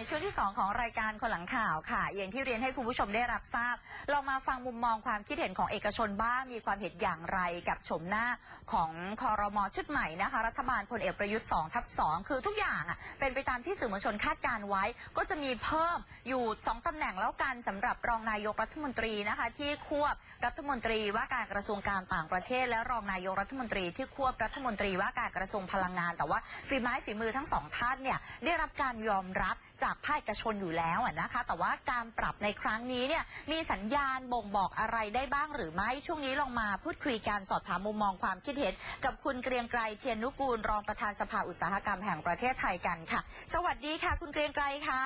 ในช่วงที่ 2 ของรายการคนหลังข่าวค่ะ อย่างที่เรียนให้คุณผู้ชมได้รับทราบ เรามาฟังมุมมองความคิดเห็นของเอกชนบ้างมีความเห็นอย่างไรกับชมหน้าของคอรมอชุดใหม่นะคะ รัฐบาลพลเอกประยุทธ์2ทับ2คือทุกอย่างอะเป็นไปตามที่สื่อมวลชนคาดการไว้ ก็จะมีเพิ่มอยู่ 2ตำแหน่งแล้วกันสำหรับรองนายกรัฐมนตรีนะคะ ที่ควบรัฐมนตรีว่าการกระทรวงการต่างประเทศ และรองนายกรัฐมนตรีที่ควบรัฐมนตรีว่าการกระทรวงพลังงาน แต่ว่าฝีไม้ฝีมือทั้งสองท่านเนี่ยได้รับการยอมรับจากภาคเอกชนอยู่แล้วอะนะคะ แต่ว่าการปรับในครั้งนี้เนี่ยมีสัญญาณบ่งบอกอะไรได้บ้างหรือไม่ช่วงนี้ลองมาพูดคุยการสอบถามมุมมองความคิดเห็น กับคุณเกรียงไกรเทียนนุกูล รองประธานสภาอุตสาหกรรมแห่งประเทศไทยกันค่ะ สวัสดีค่ะ คุณเกรียงไกรคะ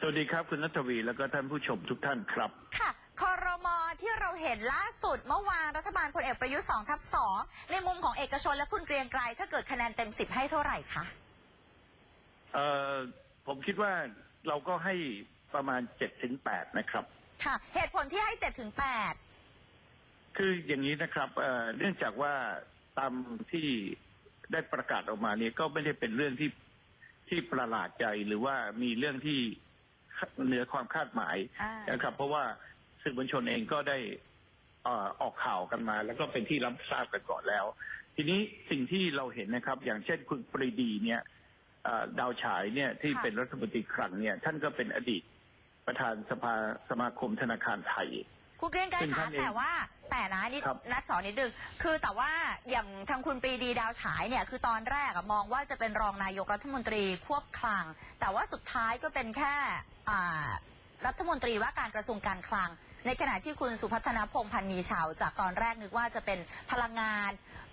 สวัสดีครับคุณนัทวีแล้วก็ท่านผู้ชมทุกท่านครับค่ะคอรมอที่เราเห็นล่าสุดเมื่อวานรัฐบาลพลเอกประยุทธ์2ทับ2ในมุมของเอกชนและคุณเกรียงไกรถ้าเกิดคะแนนเต็ม10ให้เท่าไหร่คะเอ่อ ผมคิดว่าเราก็ให้ประมาณเจ็ดถึงแปดนะครับ ค่ะ เหตุผลที่ให้7ถึง8คืออย่างนี้นะครับเอ่อเนื่องจากว่าตามที่ได้ประกาศออกมาเนี่ยก็ไม่ได้เป็นเรื่องที่ที่ประหลาดใจหรือว่ามีเรื่องที่เหนือความคาดหมายอ่านะครับ เพราะว่าสื่อมวลชนเองก็ได้เอ่อออกข่าวกันมา แล้วก็เป็นที่รับทราบกันก่อนแล้ว ทีนี้สิ่งที่เราเห็นนะครับ อย่างเช่นคุณปรีดีเนี่ยเอ่อ ดาวฉายเนี่ยที่ค่ะ เป็นรัฐมนตรีคลังเนี่ยท่านก็เป็นอดีตประธานสภาสมาคมธนาคารไทย คุณเกรียงไกรซึ่งคะท่านเองแต่ว่าแต่นะนิดครับ นัดสอนนิดนึงคือแต่ว่าอย่างทางคุณปรีดีดาวฉายเนี่ยคือตอนแรกอะมองว่าจะเป็นรองนายกรัฐมนตรีควบคลัง แต่ว่าสุดท้ายก็เป็นแค่อ่ารัฐมนตรีว่าการกระทรวงการคลัง ในขณะที่คุณสุพัฒนพงษ์พันธ์มีชาว จากตอนแรกนึกว่าจะเป็นพลังงาน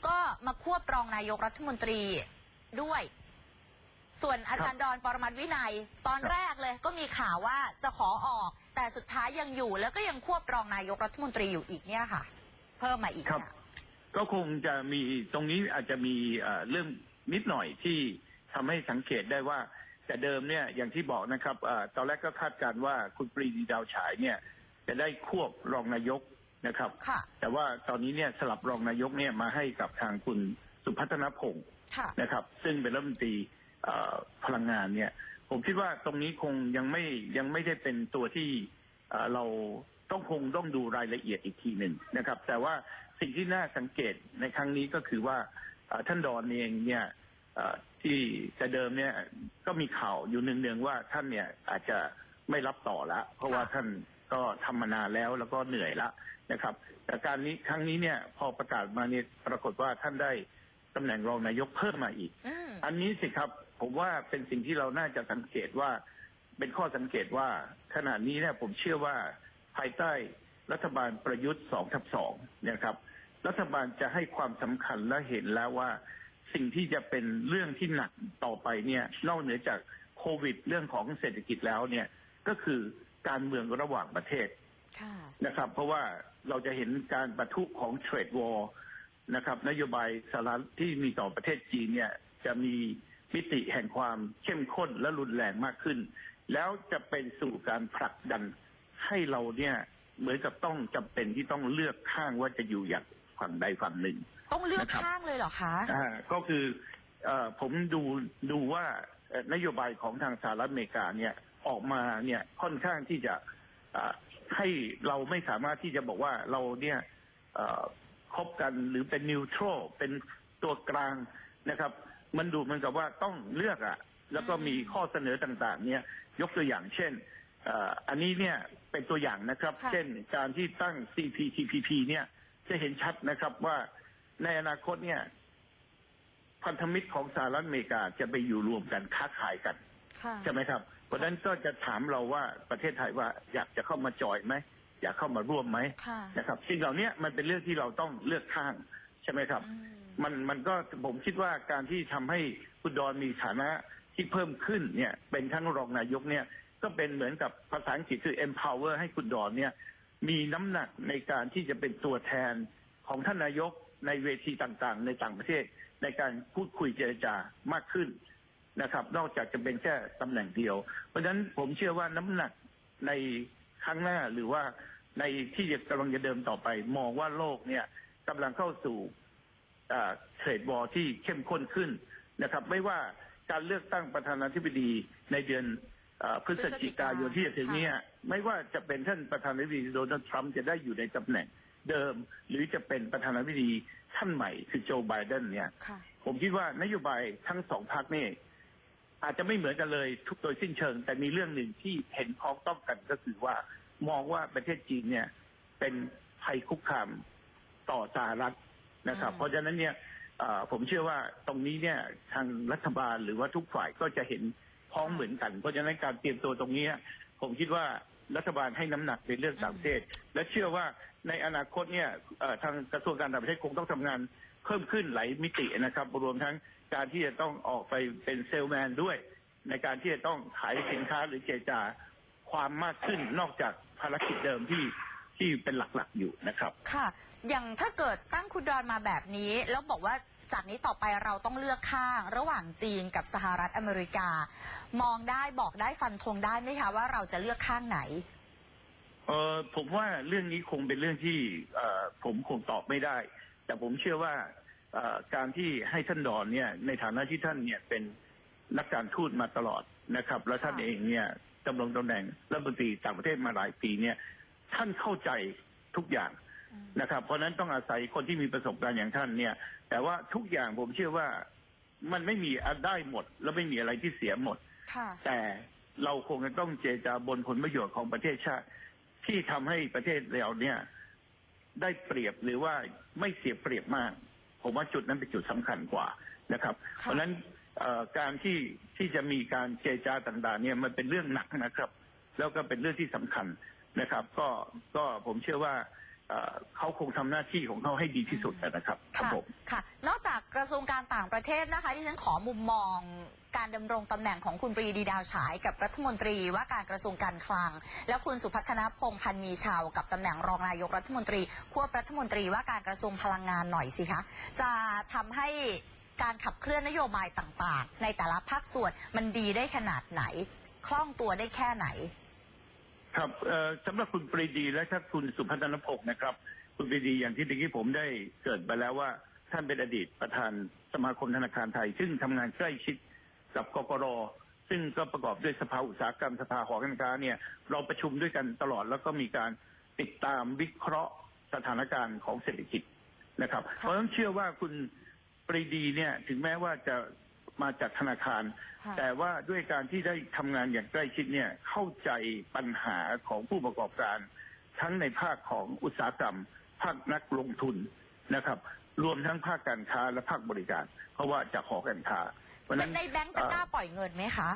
ก็มาควบรองนายกรัฐมนตรีด้วย ส่วนอาจารย์ดอนปรมัตถ์วินัย ตอนแรกเลยก็มีข่าวว่าจะขอออก แต่สุดท้ายยังอยู่แล้วก็ยังควบรองนายกรัฐมนตรีอยู่อีกเนี่ยค่ะ เพิ่มมาอีกครับ เนี่ยก็คงจะมีตรงนี้อาจจะมีเอ่อเรื่องนิดหน่อยที่ทำให้สังเกตได้ว่า แต่เดิมเนี่ยอย่างที่บอกนะครับเออตอนแรกก็คาดการณ์ว่าคุณปรีดีดาวฉายเนี่ย จะได้ควบรองนายกนะครับ ค่ะ แต่ว่าตอนนี้เนี่ยสลับรองนายกเนี่ยมาให้กับทางคุณสุพัฒนพงศ์ค่ะ นะครับ ซึ่งเป็นรัฐมนตรีเอ่อ พลังงานเนี่ย ผมคิดว่าตรงนี้คงยังไม่ยังไม่ได้เป็นตัวที่เราต้องคงต้องดูรายละเอียดอีกทีหนึ่งนะครับ แต่ว่าสิ่งที่น่าสังเกตในครั้งนี้ก็คือว่าท่านดอนเองเนี่ยที่แต่เดิมเนี่ยก็มีข่าวอยู่เนืองๆว่าท่านเนี่ยอาจจะไม่รับต่อละเพราะว่าท่านก็ทำมานานแล้วแล้วก็เหนื่อยละนะครับ แต่การนี้ครั้งนี้เนี่ยพอประกาศมาเนี่ยปรากฏว่าท่านได้ ตำแหน่งรองนายกเพิ่มมาอีก อืมอันนี้สิครับผมว่าเป็นสิ่งที่เราน่าจะสังเกตว่า เป็นข้อสังเกตว่าขณะนี้เนี่ยผมเชื่อว่าภายใต้รัฐบาลประยุทธ์สองทับสองนะครับ รัฐบาลจะให้ความสำคัญและเห็นแล้วว่า สิ่งที่จะเป็นเรื่องที่หนักต่อไปเนี่ยนอกเหนือจากโควิดเรื่องของเศรษฐกิจแล้วเนี่ยก็คือการเมืองระหว่างประเทศ ค่ะ นะครับเพราะว่าเราจะเห็นการประทุของเทรดวอร์ นะครับ นโยบายสหรัฐที่มีต่อประเทศจีนเนี่ยจะมีมิติแห่งความเข้มข้นและรุนแรงมากขึ้น แล้วจะเป็นสู่การผลักดันให้เราเนี่ยเหมือนกับต้องจำเป็นที่ต้องเลือกข้างว่าจะอยู่อย่างฝั่งใดฝั่งหนึ่ง ต้องเลือกนะครับข้างเลยเหรอคะอ่าก็คือเออผมดูดูว่าเอ่อนโยบายของทางสหรัฐอเมริกาเนี่ยออกมาเนี่ยค่อนข้างที่จะอ่าให้เราไม่สามารถที่จะบอกว่าเราเนี่ยเอ่อ คบกันหรือเป็นนิวทรัลเป็นตัวกลางนะครับ มันดูเหมือนกับว่าต้องเลือกอะแล้วก็มีข้อเสนอต่างๆ เนี่ย ยกตัวอย่างเช่นเอ่ออันนี้เนี่ยเป็นตัวอย่างนะครับค่ะเช่นการที่ตั้ง CPTPP เนี่ยจะเห็นชัดนะครับว่าในอนาคตเนี่ยพันธมิตรของสหรัฐอเมริกาจะไปอยู่รวมกันค้าขายกันค่ะใช่ไหมครับ เพราะฉะนั้นก็จะถามเราว่าประเทศไทยว่าอยากจะเข้ามาจอยไหม อยากเข้ามาร่วมไหมค่ะนะครับสิ่งเหล่านี้มันเป็นเรื่องที่เราต้องเลือกข้างใช่ไหมครับอืมมันมันก็ผมคิดว่าการที่ทำให้คุณดอนมีฐานะที่เพิ่มขึ้นเนี่ย เป็นทั้งรองนายกเนี่ย ก็เป็นเหมือนกับภาษาอังกฤษคือ empower ให้คุณดอนเนี่ย มีน้ำหนักในการที่จะเป็นตัวแทนของท่านนายกในเวทีต่างๆ ในต่างประเทศ ในการพูดคุยเจรจามากขึ้นนะครับ นอกจากจะเป็นแค่ตำแหน่งเดียว เพราะฉะนั้นผมเชื่อว่าน้ำหนักใน ครั้งหน้าหรือว่าในที่จะกำลังจะเดินต่อไป มองว่าโลกเนี่ยกำลังเข้าสู่เทรดบอลที่เข้มข้นขึ้นนะครับ ไม่ว่าการเลือกตั้งประธานาธิบดีในเดือนเอ่อพฤศจิกายนที่จะถึงเนี้ไม่ว่าจะเป็นท่านประธานาธิบดีโดนัลด์ทรัมป์จะได้อยู่ในตำแหน่งเดิม หรือจะเป็นประธานาธิบดีท่านใหม่คือโจไบเดนเนี่ยค่ะผมคิดว่านโยบายทั้งสองพรรคนี่ อาจจะไม่เหมือนกันเลยทุกโดยสิ้นเชิง แต่มีเรื่องหนึ่งที่เห็นพ้องต้องกันก็คือว่ามองว่าประเทศจีนเนี่ย เป็นภัยคุกคามต่อสหรัฐนะครับ เพราะฉะนั้นเนี่ยผมเชื่อว่าตรงนี้เนี่ยทางรัฐบาลหรือว่าทุกฝ่ายก็จะเห็นพ้องเหมือนกัน เพราะฉะนั้นการเตรียมตัวตรงนี้ ผมคิดว่ารัฐบาลให้น้ำหนักในเรื่องต่างประเทศ และเชื่อว่าในอนาคตเนี่ยทางกระทรวงการต่างประเทศคงต้องทำงานเพิ่มขึ้นหลายมิตินะครับ รวมทั้ง การที่จะต้องออกไปเป็นเซลแมนด้วย ในการที่จะต้องขายสินค้าหรือเจรจาความมากขึ้นนอกจากภารกิจเดิมที่ที่เป็นหลักๆอยู่นะครับ ค่ะ อย่างถ้าเกิดตั้งคุณดอนมาแบบนี้ แล้วบอกว่าจากนี้ต่อไปเราต้องเลือกข้างระหว่างจีนกับสหรัฐอเมริกา มองได้บอกได้ฟันธงได้ไหมคะว่าเราจะเลือกข้างไหนเออผมว่าเรื่องนี้คงเป็นเรื่องที่เอ่อผมคงตอบไม่ได้ แต่ผมเชื่อว่าเอ่อ การที่ให้ท่านดอนเนี่ยในฐานะที่ท่านเนี่ยเป็นนักการทูตมาตลอดนะครับ แล้วท่านค่ะเองเนี่ยดำรงตำแหน่งรัฐมนตรีต่างประเทศมาหลายปีเนี่ย ท่านเข้าใจทุกอย่างนะครับ เพราะฉะนั้นต้องอาศัยคนที่มีประสบการณ์อย่างท่านเนี่ย แต่ว่าทุกอย่างผมเชื่อว่ามันไม่มีอันได้หมด แล้วไม่มีอะไรที่เสียหมดค่ะแต่เราคงจะต้องเจรจาบนผลประโยชน์ของประเทศชาติ ที่ทำให้ประเทศเราเนี่ย ได้เปรียบหรือว่าไม่เสียเปรียบมาก ผมว่าจุดนั้นเป็นจุดสำคัญกว่านะครับ เพราะฉะนั้นเอ่อการที่ที่จะมีการเจรจาต่างๆเนี่ยมันเป็นเรื่องหนักนะครับ แล้วก็เป็นเรื่องที่สำคัญนะครับ ก็ก็ผมเชื่อว่า เอ่อเขาคงทำหน้าที่ของเขาให้ดีที่สุดนะครับครับค่ะผมค่ะ นอกจากกระทรวงการต่างประเทศนะคะ ที่ฉันขอมุมมองการดำรงตำแหน่งของคุณปรีดีดาวฉายกับรัฐมนตรีว่าการกระทรวงการคลัง และคุณสุพัฒนพงษ์พันธ์มีชาวกับตำแหน่งรองนายกรัฐมนตรีควบรัฐมนตรีว่าการกระทรวงพลังงานหน่อยสิคะจะทำให้การขับเคลื่อนนโยบายต่างๆ ในแต่ละภาคส่วนมันดีได้ขนาดไหน คล่องตัวได้แค่ไหน ครับเอ่อสำหรับคุณปรีดีและถ้าคุณสุพัฒนพงศ์นะครับ คุณปรีดีอย่างที่เมื่อกี้ผมได้เกิดไปแล้วว่าท่านเป็นอดีตประธานสมาคมธนาคารไทย ซึ่งทำงานใกล้ชิดกับกกรซึ่งก็ประกอบด้วยสภาอุตสาหกรรมสภาหอการค้าเนี่ยเราประชุมด้วยกันตลอด แล้วก็มีการติดตามวิเคราะห์สถานการณ์ของเศรษฐกิจนะครับ เพราะฉะนั้นเชื่อว่าคุณปรีดีเนี่ยถึงแม้ว่าจะ มาจากธนาคาร ค่ะแต่ว่าด้วยการที่ได้ทำงานอย่างใกล้ชิดเนี่ยเข้าใจปัญหาของผู้ประกอบการ ทั้งในภาคของอุตสาหกรรม ภาคนักลงทุนนะครับ รวมทั้งภาคการค้าและภาคบริการ เพราะว่าจากหอการค้าเพราะฉะนั้นในแบงก์จะกล้าปล่อยเงินไหมคะ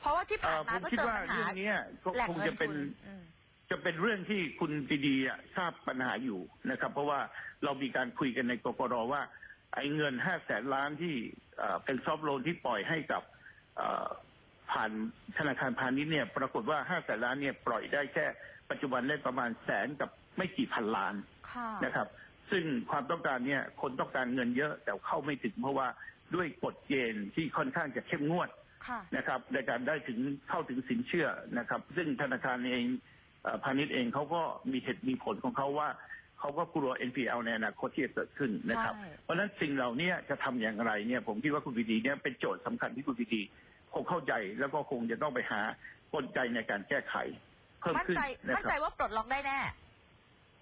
เพราะว่าที่เอ่ผ่านอมาผมก็คิดเจอว่าปัญหาเรื่องเนี้ยก็แหล่งคงเงิจะนเป็ทุนนอืมจะเป็นเรื่องที่คุณปรีดีอะทราบปัญหาอยู่นะครับ เพราะว่าเรามีการคุยกันในกกรว่า ไอ้เงินห้าแสนล้านที่เอ่อเป็นซอฟต์โลนที่ปล่อยให้กับเอ่อผ่านธนาคารพาณิชย์เนี่ย ปรากฏว่าห้าแสนล้านเนี่ยปล่อยได้แค่ปัจจุบันได้ประมาณแสนกับไม่กี่พันล้านค่ะนะครับ ซึ่งความต้องการเนี่ยคนต้องการเงินเยอะแต่เข้าไม่ถึงเพราะว่าด้วยกฎเกณฑ์ที่ค่อนข้างจะเข้มงวดค่ะนะครับ ในการได้ถึงเข้าถึงสินเชื่อนะครับ ซึ่งธนาคารเองเอ่อพาณิชย์เองเขาก็มีเหตุมีผลของเขาว่า เขาก็กลัว NPL ในอนาคตที่จะเกิดขึ้นนะครับใช่เพราะฉะนั้นสิ่งเหล่านี้จะทำอย่างไรเนี่ยผมคิดว่าคุณพีดีเนี่ยเป็นโจทย์สำคัญที่คุณพีดีคงเข้าใจแล้วก็คงจะต้องไปหากลไกในการแก้ไขเพิ่มมั่นขึ้นใจนะมั่นคใจรับว่าปลดล็อกได้แน่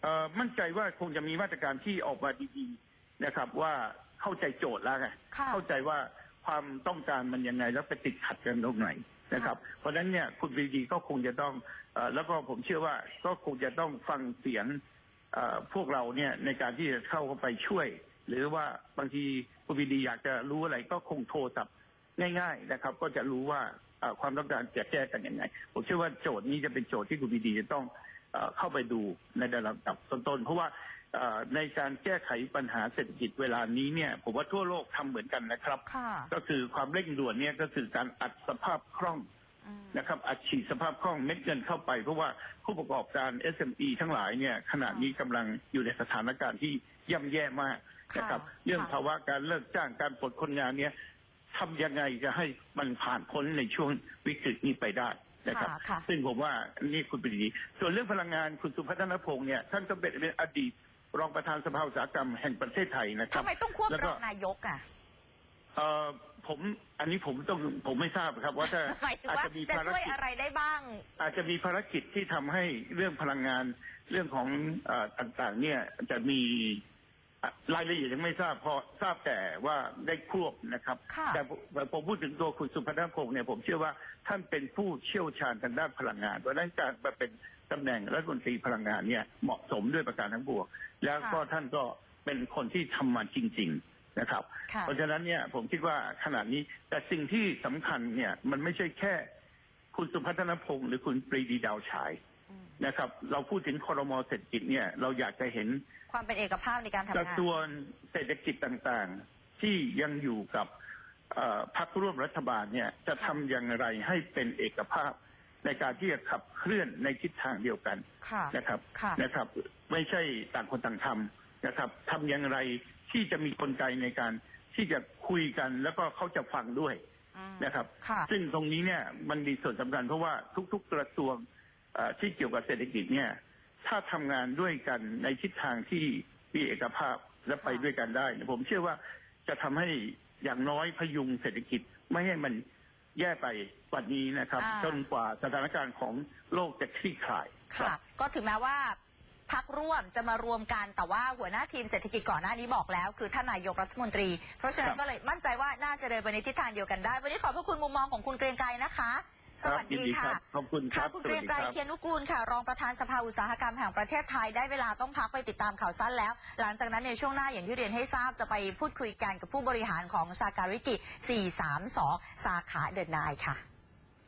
เอ่อมั่นใจว่าคงจะมีมาตรการที่ออกมาดีๆนะครับ ว่าเข้าใจโจทย์แล้วไงค่ะเข้าใจว่าความต้องการมันยังไงแล้วไปติดขัดกันตรงไหนนะครับ เพราะฉะนั้นเนี่ยคุณปรีดีก็คงจะต้องเอ่อแล้วก็ผมเชื่อว่าก็คงจะต้องฟังเสียงเอ่อ พวกเราเนี่ยในการที่จะเข้าไปช่วย หรือว่าบางทีคุณปรีดีอยากจะรู้อะไรก็คงโทรศัพท์ง่าย ๆนะครับ ก็จะรู้ว่าเอ่อความต้องการจะแก้กันยังไงผมเชื่อว่าโจทย์นี้จะเป็นโจทย์ที่คุณปรีดีจะต้องเอ่อเข้าไปดูในระดับต้นๆเพราะว่าเอ่อในการแก้ไขปัญหาเศรษฐกิจเวลานี้เนี่ยผมว่าทั่วโลกทำเหมือนกันนะครับค่ะก็คือความเร่งด่วนเนี่ยก็คือการอัดสภาพคล่องอืม นะครับอัดฉีดสภาพคล่องเม็ดเงินเข้าไป เพราะว่าผู้ประกอบการ SME ทั้งหลายเนี่ยขณะนี้กำลังอยู่ในสถานการณ์ที่ย่ำแย่มากนะครับค่ะเรื่องค่ะภาวะการเลิกจ้างการปลดคนงานเนี่ยทำยังไงจะให้มันผ่านพ้นในช่วงวิกฤตนี้ไปได้นะครับค่ะค่ะซึ่งผมว่านี่คุณปรีดีส่วนเรื่องพลังงานคุณสุพัฒนพงศ์เนี่ยท่านก็เป็นอดีตรองประธานสภาอุตสาหกรรมแห่งประเทศไทยนะครัทำบไมต้องควบแล้วรก็องนายกอะ เอเอ่อผมอันนี้ผมต้องผมไม่ทราบครับ ว่าถ้าหมายถึงอาจว่าจะมีจะภารช่วยกิจ อะไรได้บ้าง อาจจะมีภารกิจที่ทำให้เรื่องพลังงานเรื่องของเออต่างๆ เนี่ยจะมีอะรายละเอียดยังไม่ทราบเพราะทราบแต่ว่าได้ควบนะครับ ค่ะ แต่ผมแต่ผมพูดถึงตัวคุณสุพัฒนพงศ์เนี่ยผมเชื่อว่าท่านเป็นผู้เชี่ยวชาญทางด้านพลังงานเพราะฉะนั้นการมาเป็นตำแหน่งรัฐมนตรีพลังงานเนี่ยเหมาะสมด้วยประการทั้งปวงแล้วก็ท่านก็เป็นคนที่ทำมาจริง ๆ นะครับค่ะเพราะฉะนั้นเนี่ยผมคิดว่าขนาดนี้แต่สิ่งที่สำคัญเนี่ยมันไม่ใช่แค่ คุณสุพัฒนพงศ์หรือคุณปรีดีดาวฉายอืมนะครับ เราพูดถึงคอรมอเศรษฐกิจเนี่ยเราอยากจะเห็นความเป็นเอกภาพในการทำกระงานทรวงเศรษฐกิจต่างๆ ที่ยังอยู่กับเอ่อพรรคร่วมรัฐบาลเนี่ยจะทำอย่างไรให้เป็นเอกภาพในการที่จะขับเคลื่อนในทิศทางเดียวกันค่ะนะครับค่ะนะครับ ไม่ใช่ต่างคนต่างทำนะครับทำอย่างไร ที่จะมีกลไกในการที่จะคุยกันแล้วก็เขาจะฟังด้วยอืมนะครับค่ะซึ่งตรงนี้เนี่ยมันมีส่วนสำคัญเพราะว่าทุก ๆกระทรวงเอ่อที่เกี่ยวกับเศรษฐกิจเนี่ย ถ้าทำงานด้วยกันในทิศทางที่มีเอกภาพและไปด้วยกันได้เนี่ยผมเชื่อว่าจะทำให้อย่างน้อยพยุงเศรษฐกิจไม่ให้มันแย่ไปกว่านี้นะครับอ่าจนกว่าสถานการณ์ของโลกจะคลี่คลายค่ะ ก็ถึงแม้ว่า พักร่วมจะมารวมกันแต่ว่าหัวหน้าทีมเศรษฐกิจก่อนหน้านี้บอกแล้ว คือท่านนายกรัฐมนตรี เพราะฉะนั้ครันบก็เลยมั่นใจว่าน่าจะเดินไปในทิศทางเดียวกันได้ วันนี้ขอบพระคุณมุมมองของคุณเกรียงไกรนะคะ สวัสยินดีดีคค่ะรับขอบคุณคค่ะรับคุณสเกรีวัยสงดีไกรครับเทียนุกูลค่ะ รองประธานสภาอุตสาหกรรมแห่งประเทศไทยได้เวลาต้องพักไปติดตามข่าวสั้นแล้ว หลังจากนั้นในช่วงหน้าอย่างที่เรียนให้ทราบจะไปพูดคุยกันกับผู้บริหารของชาการวิกิ 432 สาขาเดินนายค่ะ